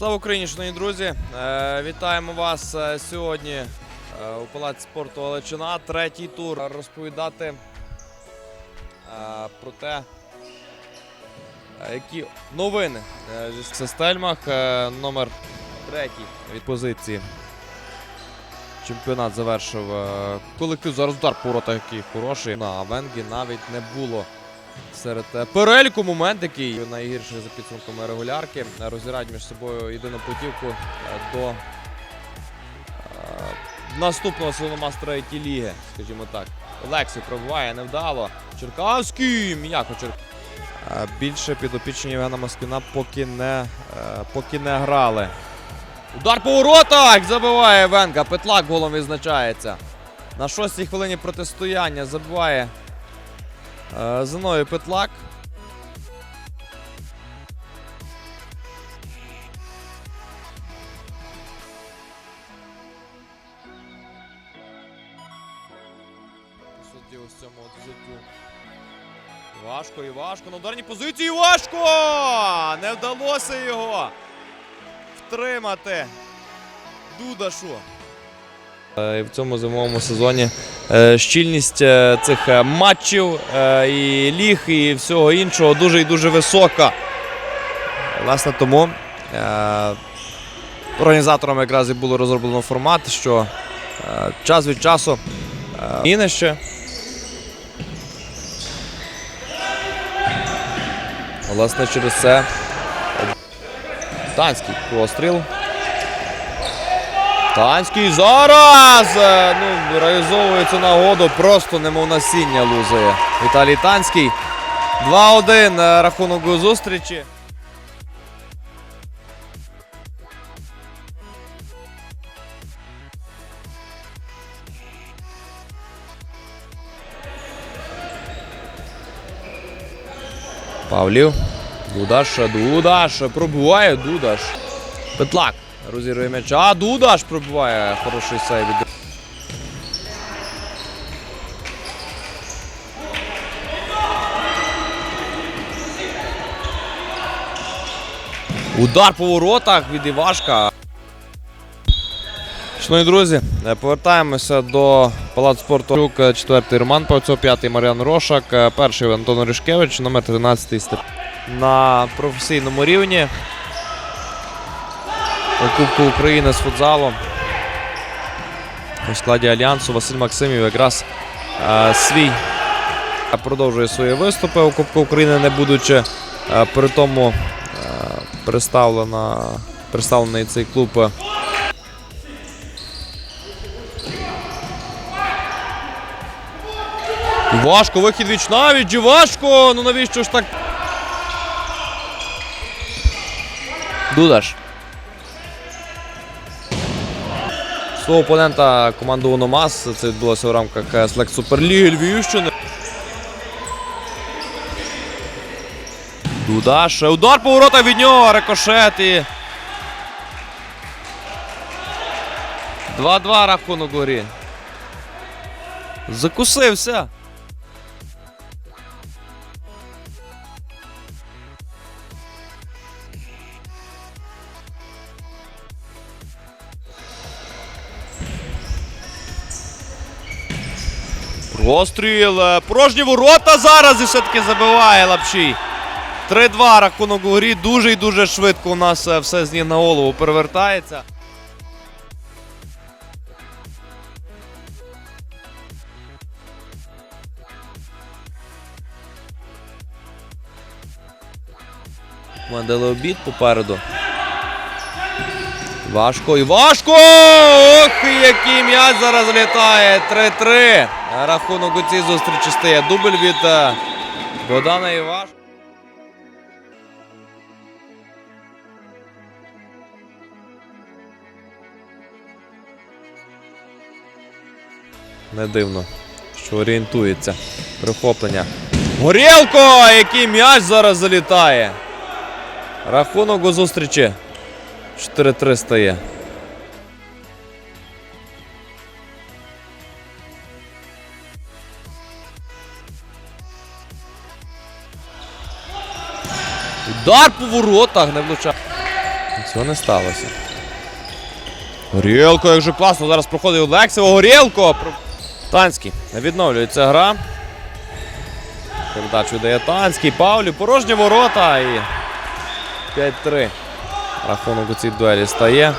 Слава Україні, шановні друзі! Е, Вітаємо вас е, сьогодні е, у Палаці спорту Олечина. Третій тур розповідати про те, які новини зі Сестельмах. Е, Номер третій від позиції. Чемпіонат завершив колектив. Зараз удар по воротах який хороший. На Венгі навіть не було серед е, переліку момент, який найгірший за підсумками регулярки. Розіграють між собою єдину путівку е, до е, наступного силомастера ІТ ліги, скажімо так. Олексій пробуває невдало. Черкавський м'яко Чер... Е, Більше підопічні Євгена Москвіна поки не, поки не грали. Удар по воротах! Забиває Венка. Петлак голом відзначається. На шостій хвилині протистояння забиває е, Петлак. Ось цьому от Важко, і важко. На ударній позиції важко! Не вдалося його втримати. Дудашу. Е, В цьому зимовому сезоні е, щільність е, цих матчів і ліг, і всього іншого дуже і дуже висока. Власне, тому е, організаторам якраз і було розроблено формат, що час від часу е, ще. Власне, через це Танський простріл. Танський зараз е, ну, реалізовує цю нагоду просто немов насіння лузає. Віталій Танський. 2-1 е, рахунок зустрічі. Павлів. Дудаш, Дудаш. Пробуває Дудаш. Петлак. Розігрує м'яча. А Дудаш пробуває. Хороший сейв. Удар по воротах від Івашка. Шановні друзі, е, повертаємося до Палацу спорту. Е, Четвертий Роман Павцов, п'ятий Мар'ян Рошак, е, перший Антон Орішкевич, номер 13 На професійному рівні Кубку України з футзалу у складі Альянсу Василь Максимів якраз е, свій продовжує свої виступи у Кубку України, не будучи е, при тому е, представлена, представлений цей клуб. е, Важко, вихід віч навіть, і важко. Ну навіщо ж так? Дудаш. Свого опонента команду Ономас. Це відбулося в рамках Select Суперліги Львівщини. Дудаш. Удар по воротах від нього. Рикошет і. 2-2 рахунок горі. Закусився. Простріл. е, Порожні ворота зараз і все-таки забиває Лапшій. 3-2 рахунок у грі. Дуже і дуже швидко у нас е, все з ніг на голову перевертається. Мандели обід попереду. Важко і важко! Ох, який м'яч зараз літає. 3-3. Рахунок у цій зустрічі стає. Дубль від е, Богдана Івашко. Не дивно, що орієнтується. Прихоплення. Горілко! Який м'яч зараз залітає. Рахунок у зустрічі. 4-3 стає. Удар по воротах не влучає. Цього не сталося. Горілко, як же класно. Зараз проходить Олексів. Горілко! Танський. Відновлюється гра. Передачу дає Танський. Павлю. Порожні ворота. І 5-3. Рахунок у цій дуелі стає.